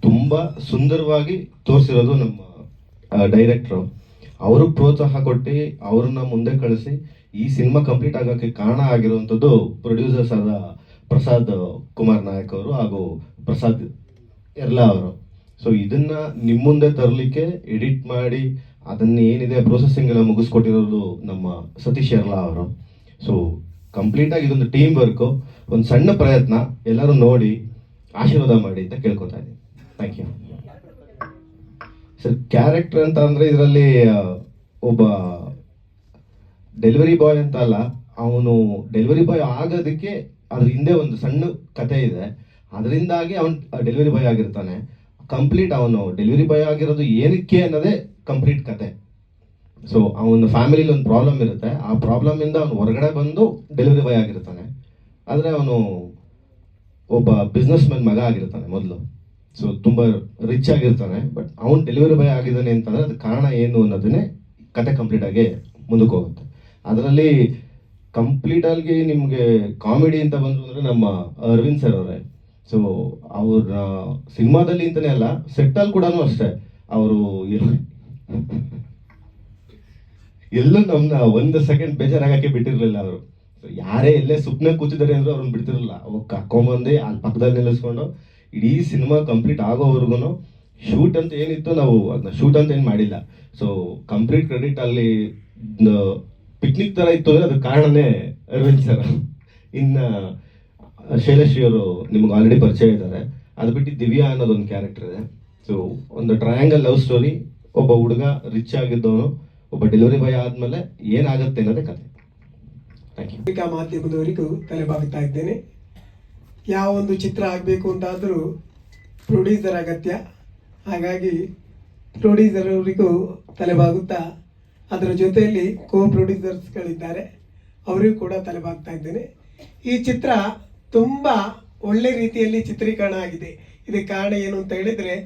ತುಂಬಾ ಸುಂದರವಾಗಿ ತೋರಿಸಿರೋದು ನಮ್ಮ ಡೈರೆಕ್ಟ್ರು ಅವರು. ಪ್ರೋತ್ಸಾಹ ಕೊಟ್ಟು ಅವ್ರನ್ನ ಮುಂದೆ ಕಳಿಸಿ ಈ ಸಿನಿಮಾ ಕಂಪ್ಲೀಟ್ ಆಗೋಕ್ಕೆ ಕಾರಣ ಆಗಿರುವಂಥದ್ದು ಪ್ರೊಡ್ಯೂಸರ್ಸ್ ಆದ ಪ್ರಸಾದ್ ಕುಮಾರ್ ನಾಯಕ್ ಅವರು ಹಾಗೂ ಪ್ರಸಾದ್ ಎರ್ಲಾ ಅವರು. ಸೊ ಇದನ್ನ ನಿಮ್ಮ ಮುಂದೆ ತರಲಿಕ್ಕೆ ಎಡಿಟ್ ಮಾಡಿ ಅದನ್ನ ಏನಿದೆ ಪ್ರೊಸೆಸಿಂಗ್ ಎಲ್ಲ ಮುಗಿಸ್ಕೊಟ್ಟಿರೋದು ನಮ್ಮ ಸತೀಶ್ ಎರ್ಲಾ ಅವರು. ಸೊ ಕಂಪ್ಲೀಟ್ ಆಗಿ ಇದೊಂದು ಟೀಮ್ ವರ್ಕು ಒಂದು ಸಣ್ಣ ಪ್ರಯತ್ನ ಎಲ್ಲರೂ ನೋಡಿ ಆಶೀರ್ವಾದ ಮಾಡಿ ಅಂತ ಕೇಳ್ಕೊತಾ ಇದ್ದೀನಿ. ಥ್ಯಾಂಕ್ ಯು ಸರ್ ಕ್ಯಾರೆಕ್ಟರ್ ಅಂತ ಅಂದ್ರೆ ಇದರಲ್ಲಿ ಒಬ್ಬ ಡೆಲಿವರಿ ಬಾಯ್ ಅಂತ ಅಲ್ಲ, ಅವನು ಡೆಲಿವರಿ ಬಾಯ್ ಆಗೋದಕ್ಕೆ ಅದ್ರ ಹಿಂದೆ ಒಂದು ಸಣ್ಣ ಕತೆ ಇದೆ. ಅದರಿಂದಾಗಿ ಅವನು ಡೆಲಿವರಿ ಬಾಯ್ ಆಗಿರ್ತಾನೆ. ಕಂಪ್ಲೀಟ್ ಅವನು ಡೆಲಿವರಿ ಬಾಯ್ ಆಗಿರೋದು ಏನಕ್ಕೆ ಅನ್ನೋದೇ ಕಂಪ್ಲೀಟ್ ಕತೆ ಸೊ ಅವನ ಫ್ಯಾಮಿಲಿಲಿ ಒಂದು ಪ್ರಾಬ್ಲಮ್ ಇರುತ್ತೆ. ಆ ಪ್ರಾಬ್ಲಮ್ ಇಂದ ಅವನು ಹೊರಗಡೆ ಬಂದು ಡೆಲಿವರಿ ಬಾಯ್ ಆಗಿರ್ತಾನೆ. ಆದರೆ ಅವನು ಒಬ್ಬ ಬಿಸ್ನೆಸ್ ಮ್ಯಾನ್ ಮಗ ಆಗಿರ್ತಾನೆ ಮೊದಲು. ಸೊ ತುಂಬ ರಿಚ್ ಆಗಿರ್ತಾನೆ ಬಟ್ ಅವ್ನು ಡೆಲಿವರಿ ಬಾಯ್ ಆಗಿದ್ದಾನೆ ಅಂತಂದರೆ ಅದು ಕಾರಣ ಏನು ಅನ್ನೋದನ್ನೇ ಕತೆ ಕಂಪ್ಲೀಟ್ ಆಗಿ ಮುಂದಕ್ಕೆ ಹೋಗುತ್ತೆ. ಅದರಲ್ಲಿ ಕಂಪ್ಲೀಟ್ ಆಗಿ ನಿಮಗೆ ಕಾಮಿಡಿ ಅಂತ ಬಂದರು ಅಂದರೆ ನಮ್ಮ ಅರವಿಂದ್ ಸರ್ ಅವರೇ. ಸೊ ಅವ್ರ ಸಿನಿಮಾದಲ್ಲಿ ಅಂತಲೇ ಅಲ್ಲ ಸೆಟ್ಟಲ್ಲಿ ಕೂಡ ಅಷ್ಟೇ ಅವರು ಎಲ್ಲ ನಮ್ಮನ್ನ ಒಂದು ಸೆಕೆಂಡ್ ಬೇಜಾರಾಗಕ್ಕೆ ಬಿಟ್ಟಿರಲಿಲ್ಲ ಅವರು. ಯಾರೇ ಎಲ್ಲೇ ಸುಪ್ನೆ ಕೂತಿದ್ದಾರೆ ಅಂದ್ರೆ ಅವ್ರನ್ನ ಬಿಡ್ತಿರಲ್ಲ. ಅವಾಗ ಕರ್ಕೊಂಬಂದು ಅಲ್ಲಿ ಪಕ್ಕದಲ್ಲಿ ನಿಲ್ಲಿಸ್ಕೊಂಡು ಇಡೀ ಸಿನಿಮಾ ಕಂಪ್ಲೀಟ್ ಆಗೋವರೆಗೂ ಶೂಟ್ ಅಂತ ಏನಿತ್ತು ನಾವು ಅದನ್ನ ಶೂಟ್ ಅಂತ ಏನು ಮಾಡಿಲ್ಲ. ಸೊ ಕಂಪ್ಲೀಟ್ ಕ್ರೆಡಿಟ್ ಅಲ್ಲಿ ಪಿಕ್ನಿಕ್ ಥರ ಇತ್ತು ಅಂದರೆ ಅದಕ್ಕೆ ಕಾರಣನೇ ಅರವಿಂದ್ ಸರ್ ಇನ್ನು ಶೈಲಶ್ರೀ ಅವರು ನಿಮ್ಗೆ ಆಲ್ರೆಡಿ ಪರಿಚಯ ಇದ್ದಾರೆ. ಅದು ಬಿಟ್ಟು ದಿವ್ಯಾ ಅನ್ನೋದೊಂದು ಕ್ಯಾರೆಕ್ಟರ್ ಇದೆ. ಸೊ ಒಂದು ಟ್ರಯಾಂಗಲ್ ಲವ್ ಸ್ಟೋರಿ ಒಬ್ಬ ಹುಡುಗ ರಿಚ್ ಆಗಿದ್ದವನು, ಒಬ್ಬ ಡೆಲಿವರಿ ಬಾಯ್ ಆದಮೇಲೆ ಏನಾಗುತ್ತೆ ಅನ್ನೋದೇ ಕತೆ. ಪತ್ರಿಕಾ ಮಾಧ್ಯಮದವರಿಗೂ ತಲೆಬಾಗ್ತಾ ಇದ್ದೇನೆ. ಯಾವ ಒಂದು ಚಿತ್ರ ಆಗಬೇಕು ಅಂತಾದರೂ ಪ್ರೊಡ್ಯೂಸರ್ ಅಗತ್ಯ. ಹಾಗಾಗಿ ಪ್ರೊಡ್ಯೂಸರ್ ಅವರಿಗೂ ತಲೆಬಾಗುತ್ತಾ, ಅದರ ಜೊತೆಯಲ್ಲಿ ಕೋ ಪ್ರೊಡ್ಯೂಸರ್ಸ್ಗಳಿದ್ದಾರೆ ಅವರಿಗೂ ಕೂಡ ತಲೆಬಾಗ್ತಾ ಇದ್ದೇನೆ. ಈ ಚಿತ್ರ ತುಂಬ ಒಳ್ಳೆ ರೀತಿಯಲ್ಲಿ ಚಿತ್ರೀಕರಣ ಆಗಿದೆ. ಇದಕ್ಕೆ ಕಾರಣ ಏನು ಅಂತ ಹೇಳಿದರೆ,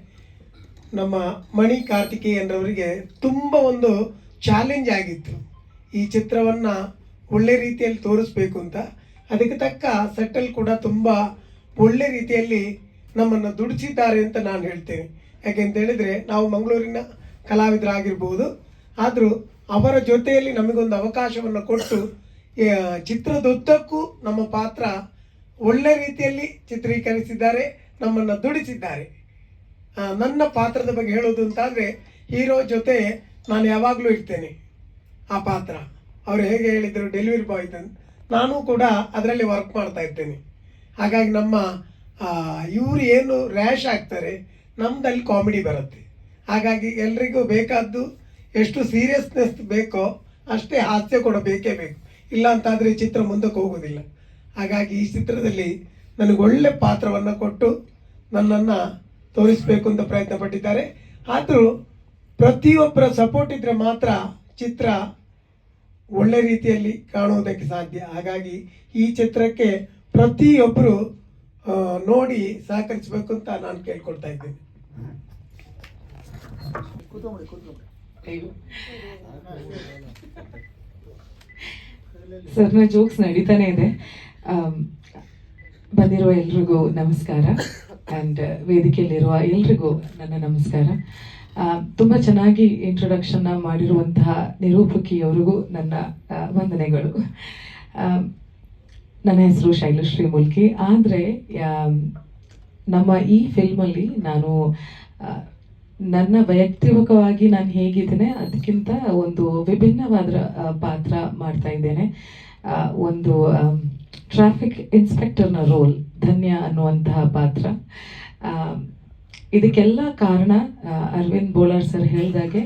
ನಮ್ಮ ಮಣಿ ಕಾರ್ತಿಕೇಯನ್ರವರಿಗೆ ತುಂಬ ಒಂದು ಚಾಲೆಂಜ್ ಆಗಿತ್ತು. ಈ ಚಿತ್ರವನ್ನು ಒಳ್ಳೆ ರೀತಿಯಲ್ಲಿ ತೋರಿಸ್ಬೇಕು ಅಂತ. ಅದಕ್ಕೆ ತಕ್ಕ ಸೆಟಲ್ ಕೂಡ ತುಂಬ ಒಳ್ಳೆ ರೀತಿಯಲ್ಲಿ ನಮ್ಮನ್ನು ದುಡಿಸಿದ್ದಾರೆ ಅಂತ ನಾನು ಹೇಳ್ತೇನೆ. ಯಾಕೆಂತ ಹೇಳಿದರೆ ನಾವು ಮಂಗಳೂರಿನ ಕಲಾವಿದರಾಗಿರ್ಬೋದು. ಆದರೂ ಅವರ ಜೊತೆಯಲ್ಲಿ ನಮಗೊಂದು ಅವಕಾಶವನ್ನು ಕೊಟ್ಟು ಚಿತ್ರದುದ್ದಕ್ಕೂ ನಮ್ಮ ಪಾತ್ರ ಒಳ್ಳೆ ರೀತಿಯಲ್ಲಿ ಚಿತ್ರೀಕರಿಸಿದ್ದಾರೆ, ನಮ್ಮನ್ನು ದುಡಿಸಿದ್ದಾರೆ. ನನ್ನ ಪಾತ್ರದ ಬಗ್ಗೆ ಹೇಳೋದು ಅಂತಾದರೆ ಹೀರೋ ಜೊತೆ ನಾನು ಯಾವಾಗಲೂ ಇರ್ತೇನೆ ಆ ಪಾತ್ರ. ಅವರು ಹೇಗೆ ಹೇಳಿದರು ಡೆಲಿವರಿ ಬಾಯ್ ಅಂತ ನಾನು ಕೂಡ ಅದರಲ್ಲಿ ವರ್ಕ್ ಮಾಡ್ತಾ ಇರ್ತೇನೆ. ಹಾಗಾಗಿ ನಮ್ಮ ಇವರು ಏನು ರ್ಯಾಶ್ ಆಗ್ತಾರೆ, ನಮ್ದಲ್ಲಿ ಕಾಮಿಡಿ ಬರುತ್ತೆ. ಹಾಗಾಗಿ ಎಲ್ರಿಗೂ ಬೇಕಾದ್ದು ಎಷ್ಟು ಸೀರಿಯಸ್ನೆಸ್ ಬೇಕೋ ಅಷ್ಟೇ ಹಾಸ್ಯ ಕೂಡ ಬೇಕೇ ಬೇಕು. ಇಲ್ಲ ಅಂತಾದರೆ ಚಿತ್ರ ಮುಂದಕ್ಕೆ ಹೋಗೋದಿಲ್ಲ. ಹಾಗಾಗಿ ಈ ಚಿತ್ರದಲ್ಲಿ ನನಗೆ ಒಳ್ಳೆ ಪಾತ್ರವನ್ನು ಕೊಟ್ಟು ನನ್ನನ್ನು ತೋರಿಸಬೇಕು ಅಂತ ಪ್ರಯತ್ನ ಪಟ್ಟಿದ್ದಾರೆ ಆದರೂ ಪ್ರತಿಯೊಬ್ಬರ ಸಪೋರ್ಟ್ ಇದ್ದರೆ ಮಾತ್ರ ಚಿತ್ರ ಒಳ್ಳೆ ರೀತಿಯಲ್ಲಿ ಕಾಣುವುದಕ್ಕೆ ಸಾಧ್ಯ. ಹಾಗಾಗಿ ಈ ಚಿತ್ರಕ್ಕೆ ಪ್ರತಿಯೊಬ್ಬರು ನೋಡಿ ಸಹಕರಿಸಬೇಕು ಅಂತ ನಾನು ಕೇಳ್ಕೊಳ್ತಾ ಇದ್ದೇನೆ. ಸರ್ನ ಜೋಕ್ಸ್ ನಡೀತಾನೆ ಇದೆ. ಬಂದಿರುವ ಎಲ್ರಿಗೂ ನಮಸ್ಕಾರ. ಆ್ಯಂಡ್ ವೇದಿಕೆಯಲ್ಲಿರುವ ಎಲ್ರಿಗೂ ನನ್ನ ನಮಸ್ಕಾರ. ತುಂಬ ಚೆನ್ನಾಗಿ ಇಂಟ್ರೊಡಕ್ಷನ್ನ ಮಾಡಿರುವಂತಹ ನಿರೂಪಕಿಯವರಿಗೂ ನನ್ನ ವಂದನೆಗಳು. ನನ್ನ ಹೆಸರು ಶೈಲಶ್ರೀ ಮುಲ್ಕಿ ಆದರೆ ನಮ್ಮ ಈ ಫಿಲ್ಮಲ್ಲಿ ನಾನು ನನ್ನ ವೈಯಕ್ತಿಕವಾಗಿ ನಾನು ಹೇಗಿದ್ದೇನೆ, ಅದಕ್ಕಿಂತ ಒಂದು ವಿಭಿನ್ನವಾದ ಪಾತ್ರ ಮಾಡ್ತಾ ಇದ್ದೇನೆ. ಒಂದು ಟ್ರಾಫಿಕ್ ಇನ್ಸ್ಪೆಕ್ಟರ್ನ ರೋಲ್ ಧನ್ಯ ಅನ್ನುವಂತಹ ಪಾತ್ರ. ಇದಕ್ಕೆಲ್ಲ ಕಾರಣ ಅರವಿಂದ್ ಬೋಲಾರ್ ಸರ್ ಹೇಳಿದಾಗೆ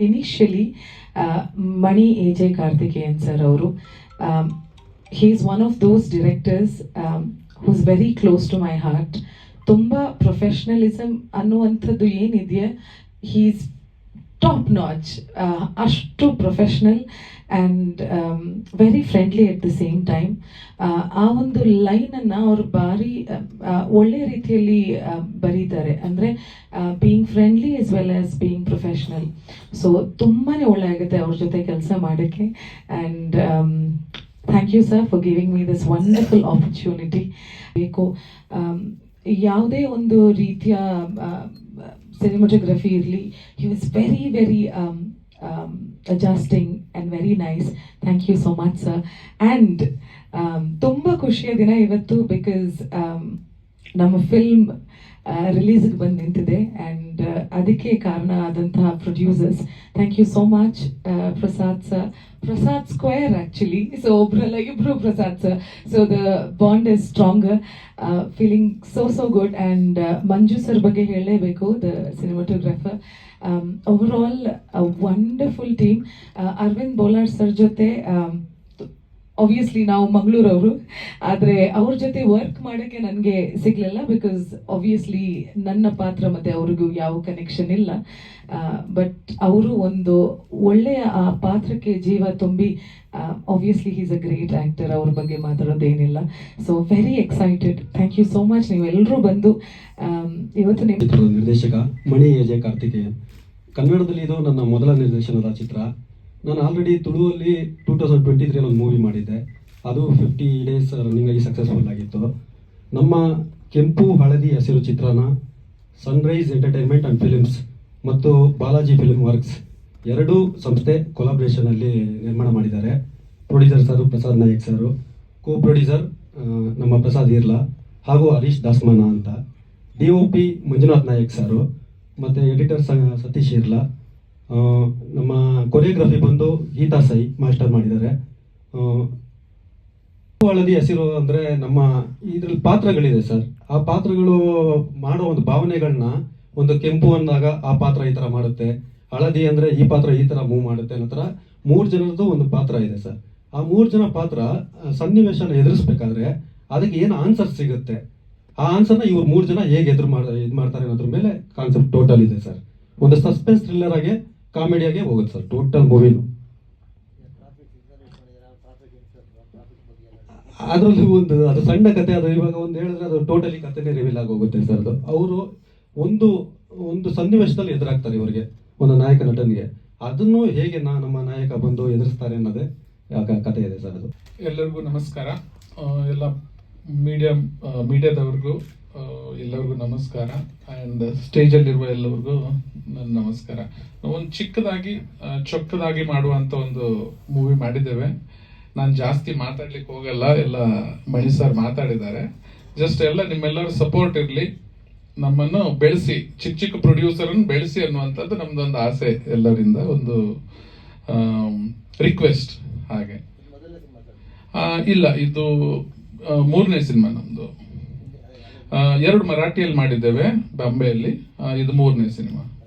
initially Mani A J Karthikeyan sir ಅವರು he is one of those directors who's very close to my heart ತುಂಬ ಪ್ರೊಫೆಷ್ನಲಿಸಮ್ ಅನ್ನುವಂಥದ್ದು ಏನಿದೆಯಾ ಹೀಸ್ ಟಾಪ್ ನಾಚ್ ಅಷ್ಟು professional and very friendly at the same time ಆ ಒಂದು ಲೈನನ್ನು ಅವರು ಭಾರಿ ಒಳ್ಳೆಯ ಒಳ್ಳೆ ರೀತಿಯಲ್ಲಿ ಬರೀತಾರೆ. ಅಂದರೆ being friendly as well as being professional so ತುಂಬಾ ಒಳ್ಳೆ ಆಗುತ್ತೆ ಅವ್ರ ಜೊತೆ ಕೆಲಸ ಮಾಡೋಕ್ಕೆ. And thank you sir for giving me this wonderful opportunity ಬೇಕು ಯಾವುದೇ ಒಂದು ರೀತಿಯ ಸಿನಿಮಾಟೋಗ್ರಫಿ ಇರಲಿ he was very very adjusting and very nice thank you so much sir and ತುಂಬ ಖುಷಿಯ ದಿನ ಇವತ್ತು ಬಿಕಾಸ್ ನಮ್ಮ ಫಿಲ್ಮ್ ರಿಲೀಸ್ಗೆ ಬಂದು ನಿಂತಿದೆ ಆ್ಯಂಡ್ ಅದಕ್ಕೆ ಕಾರಣ ಆದಂತಹ producers thank you so much Prasad sir Prasad square actually so ಒಬ್ರಲ್ಲ ಇಬ್ರು Prasad sir so the bond is stronger feeling so so good and Manju sir ಬಗ್ಗೆ ಹೇಳಲೇಬೇಕು the cinematographer overall wonderful team Arvind Bolar sir ಜೊತೆ obviously ನಾವು ಮಂಗಳೂರವರು, ಆದರೆ ಅವ್ರ ಜೊತೆ work ಮಾಡೋಕ್ಕೆ ನನಗೆ ಸಿಗಲಿಲ್ಲ ಬಿಕಾಸ್ ಆಬ್ವಿಯಸ್ಲಿ ನನ್ನ ಪಾತ್ರ ಮತ್ತು ಅವ್ರಿಗೂ ಯಾವ ಕನೆಕ್ಷನ್ ಇಲ್ಲ. ಬಟ್ ಅವರು ಒಂದು ಒಳ್ಳೆಯ, ಆ, ಪಾತ್ರಕ್ಕೆ ಜೀವ ತುಂಬಿ obviously he's a great actor ಅವ್ರ ಬಗ್ಗೆ ಮಾತಾಡೋದೇನಿಲ್ಲ. So very excited thank you so much ನೀವೆಲ್ಲರೂ ಬಂದು ಇವತ್ತು ನಿಮ್ಮ ನಿರ್ದೇಶಕ ಮಣಿ ಅಜಯ್ ಕಾರ್ತಿಕೇಯನ್. ಕನ್ನಡದಲ್ಲಿ ಇದು ನನ್ನ ಮೊದಲ ನಿರ್ದೇಶನದ ಚಿತ್ರ. ನಾನು ಆಲ್ರೆಡಿ ತುಳುವಲ್ಲಿ ಟೂ ತೌಸಂಡ್ ಟ್ವೆಂಟಿ ತ್ರೀ ಒಂದು ಮೂವಿ ಮಾಡಿದ್ದೆ. ಅದು ಫಿಫ್ಟಿ ಡೇಸ್ ರನ್ನಿಂಗ್ ಆಗಿ ಸಕ್ಸಸ್ಫುಲ್ ಆಗಿತ್ತು. ನಮ್ಮ ಕೆಂಪು ಹಳದಿ ಹಸಿರು ಚಿತ್ರನ ಸನ್ರೈಸ್ ಎಂಟರ್ಟೈನ್ಮೆಂಟ್ ಆ್ಯಂಡ್ ಫಿಲಿಮ್ಸ್ ಮತ್ತು ಬಾಲಾಜಿ ಫಿಲ್ಮ್ ವರ್ಕ್ಸ್ ಎರಡೂ ಸಂಸ್ಥೆ ಕೊಲಾಬ್ರೇಷನಲ್ಲಿ ನಿರ್ಮಾಣ ಮಾಡಿದ್ದಾರೆ. Producer sir Prasad Nayak sir co producer ನಮ್ಮ ಪ್ರಸಾದ್ ಇರ್ಲಾ ಹಾಗೂ ಹರೀಶ್ ದಾಸ್ಮಾನ ಅಂತ. D O P Manjunath Nayak sir, ಮತ್ತು ಎಡಿಟರ್ ಸತೀಶ್ ಇರ್ಲಾ. ನಮ್ಮ ಕೊರಿಯೋಗ್ರಫಿ ಬಂದು ಗೀತಾ ಸೈ ಮಾಸ್ಟರ್ ಮಾಡಿದ್ದಾರೆ. ಹಳದಿ ಹಸಿರು ಅಂದರೆ ನಮ್ಮ ಇದ್ರಲ್ಲಿ ಪಾತ್ರಗಳಿದೆ ಸರ್. ಆ ಪಾತ್ರಗಳು ಮಾಡೋ ಒಂದು ಭಾವನೆಗಳನ್ನ ಒಂದು ಕೆಂಪು ಅಂದಾಗ ಆ ಪಾತ್ರ ಈ ಥರ ಮಾಡುತ್ತೆ, ಹಳದಿ ಅಂದರೆ ಈ ಪಾತ್ರ ಈ ಥರ ಮೂವ್ ಮಾಡುತ್ತೆ ಅನ್ನೋ ಮೂರು ಜನರದ್ದು ಒಂದು ಪಾತ್ರ ಇದೆ ಸರ್. ಆ ಮೂರು ಜನ ಪಾತ್ರ ಸನ್ನಿವೇಶನ ಎದುರಿಸ್ಬೇಕಾದ್ರೆ ಅದಕ್ಕೆ ಏನು ಆನ್ಸರ್ ಸಿಗುತ್ತೆ? ಆ ಆನ್ಸರ್ನ ಇವ್ರು ಮೂರು ಜನ ಹೇಗೆ ಎದುರು ಇದು ಮಾಡ್ತಾರೆ ಅನ್ನೋದ್ರ ಮೇಲೆ ಕಾನ್ಸೆಪ್ಟ್ ಟೋಟಲ್ ಇದೆ ಸರ್. ಒಂದು ಸಸ್ಪೆನ್ಸ್ ಥ್ರಿಲ್ಲರ್ ಆಗಿ ಕಾಮಿಡಿಯಾಗೆ ಹೋಗುತ್ತೆ ಸರ್, ಟೋಟಲ್ ಮೂವಿನು ಅದರಲ್ಲಿ ಒಂದು, ಅದು ಸಣ್ಣ ಕತೆ, ಅದು ಇವಾಗ ಒಂದು ಹೇಳಿದ್ರೆ ಅದು ಟೋಟಲಿ ಕತೆನೇ ರಿವೀಲ್ ಆಗೋಗುತ್ತೆ ಸರ್ ಅದು. ಅವರು ಒಂದು ಒಂದು ಸನ್ನಿವೇಶದಲ್ಲಿ ಎದುರಾಗ್ತಾರೆ ಇವರಿಗೆ, ಒಂದು ನಾಯಕ ನಟನಿಗೆ. ಅದನ್ನು ಹೇಗೆ ನಾ, ನಮ್ಮ ನಾಯಕ ಬಂದು ಎದುರಿಸ್ತಾರೆ ಅನ್ನೋದೇ ಕತೆ ಇದೆ ಸರ್ ಅದು. ಎಲ್ಲರಿಗೂ ನಮಸ್ಕಾರ. ಎಲ್ಲ ಮೀಡಿಯಾ ಮೀಡಿಯಾದವ್ರಿಗೂ ಎಲ್ಲರಿಗೂ ನಮಸ್ಕಾರ. ಆ್ಯಂಡ್ ಸ್ಟೇಜಲ್ಲಿರುವ ಎಲ್ಲರಿಗೂ ನನ್ನ ನಮಸ್ಕಾರ. ಒಂದು ಚಿಕ್ಕದಾಗಿ ಚೊಕ್ಕದಾಗಿ ಮಾಡುವಂತ ಒಂದು ಮೂವಿ ಮಾಡಿದ್ದೇವೆ. ನಾನು ಜಾಸ್ತಿ ಮಾತಾಡ್ಲಿಕ್ಕೆ ಹೋಗಲ್ಲ ಎಲ್ಲ ಮಣಿ ಸರ್ ಮಾತಾಡಿದ್ದಾರೆ. ಜಸ್ಟ್ ಎಲ್ಲ ನಿಮ್ಮೆಲ್ಲರ ಸಪೋರ್ಟ್ ಇರಲಿ. ನಮ್ಮನ್ನು ಬೆಳೆಸಿ ಚಿಕ್ಕ ಚಿಕ್ಕ ಪ್ರೊಡ್ಯೂಸರನ್ನು ಬೆಳೆಸಿ ಅನ್ನುವಂಥದ್ದು ನಮ್ದೊಂದು ಆಸೆ ಎಲ್ಲರಿಂದ ಒಂದು ರಿಕ್ವೆಸ್ಟ್ ಹಾಗೆ. ಇಲ್ಲ ಇದು ಮೂರನೇ ಸಿನಿಮಾ ನಮ್ದು. ಆ, ಎರಡು ಮರಾಠಿಯಲ್ಲಿ ಮಾಡಿದ್ದೇವೆ ಬಾಂಬೆಯಲ್ಲಿ. ಇದು ಮೂರನೇ ಸಿನಿಮಾ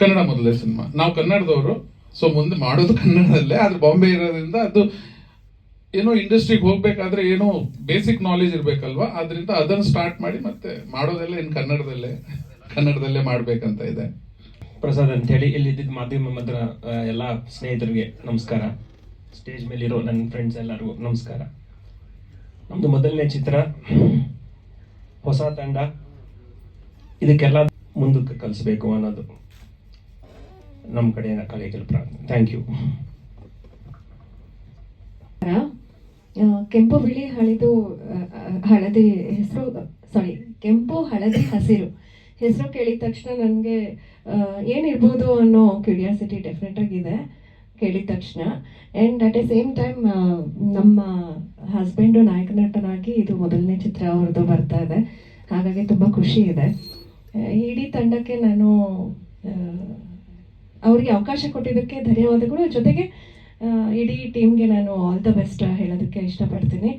ಕನ್ನಡ ಮೊದಲನೇ ಸಿನಿಮಾ. ನಾವು ಕನ್ನಡದವರು ಸೊ ಮುಂದೆ ಮಾಡೋದು ಕನ್ನಡದಲ್ಲೇ, ಆದ್ರೆ ಬಾಂಬೆ ಇರೋದ್ರಿಂದ ಅದು ಏನೋ ಇಂಡಸ್ಟ್ರಿಗೆ ಹೋಗ್ಬೇಕಾದ್ರೆ ಏನೋ ಬೇಸಿಕ್ ನಾಲೆಜ್ ಇರ್ಬೇಕಲ್ವಾ? ಅದರಿಂದ ಅದನ್ನು ಸ್ಟಾರ್ಟ್ ಮಾಡಿ ಮತ್ತೆ ಮಾಡೋದೆಲ್ಲ ಇನ್ನು ಕನ್ನಡದಲ್ಲೇ ಕನ್ನಡದಲ್ಲೇ ಮಾಡ್ಬೇಕಂತ ಇದೆ. ಪ್ರಸಾದ್ ಅಂತ ಹೇಳಿ ಇಲ್ಲಿದ್ದ ಮಾಧ್ಯಮ ಮಾತ್ರ ಎಲ್ಲ ಸ್ನೇಹಿತರಿಗೆ ನಮಸ್ಕಾರ. ಸ್ಟೇಜ್ ಮೇಲಿರೋ ನನ್ನ ಫ್ರೆಂಡ್ಸ್ ಎಲ್ಲರಿಗೂ ನಮಸ್ಕಾರ. ನಮ್ದು ಮೊದಲನೇ ಚಿತ್ರ, ಹೊಸ ತಂಡ. ಇದಕ್ಕೆಲ್ಲ ಮುಂದಕ್ಕೆ ಕಲಿಸ್ಬೇಕು ಅನ್ನೋದು. ನಮ್ಮ ಕಡೆಯಿಂದ ಕಳೆಯ ಪ್ರಾರ್ಥನೆ ಥ್ಯಾಂಕ್ ಯು ಕೆಂಪು ಬಿಳಿ ಹಳಿದು ಹಳದಿ ಹೆಸರು ಸಾರಿ ಕೆಂಪು ಹಳದಿ ಹಸಿರು. ಹೆಸರು ಕೇಳಿದ ತಕ್ಷಣ ನನಗೆ ಏನಿರ್ಬೋದು ಅನ್ನೋ ಕ್ಯೂರಿಯಾಸಿಟಿ ಡೆಫಿನೆಟ್ ಆಗಿದೆ ಕೇಳಿದ ತಕ್ಷಣ. And at a same time ನಮ್ಮ ಹಸ್ಬೆಂಡು ನಾಯಕ ನಟನಾಗಿ ಇದು ಮೊದಲನೇ ಚಿತ್ರ ಅವ್ರದ್ದು ಬರ್ತಾ ಇದೆ. ಹಾಗಾಗಿ ತುಂಬ ಖುಷಿ ಇದೆ. ಇಡೀ ತಂಡಕ್ಕೆ ನಾನು ಅವರಿಗೆ ಅವಕಾಶ ಕೊಟ್ಟಿದ್ದಕ್ಕೆ ಧನ್ಯವಾದಗಳು. ಜೊತೆಗೆ ಇಡೀ ಟೀಮ್ಗೆ ನಾನು ಆಲ್ ದ ಬೆಸ್ಟ್ ಹೇಳೋದಕ್ಕೆ ಇಷ್ಟಪಡ್ತೀನಿ.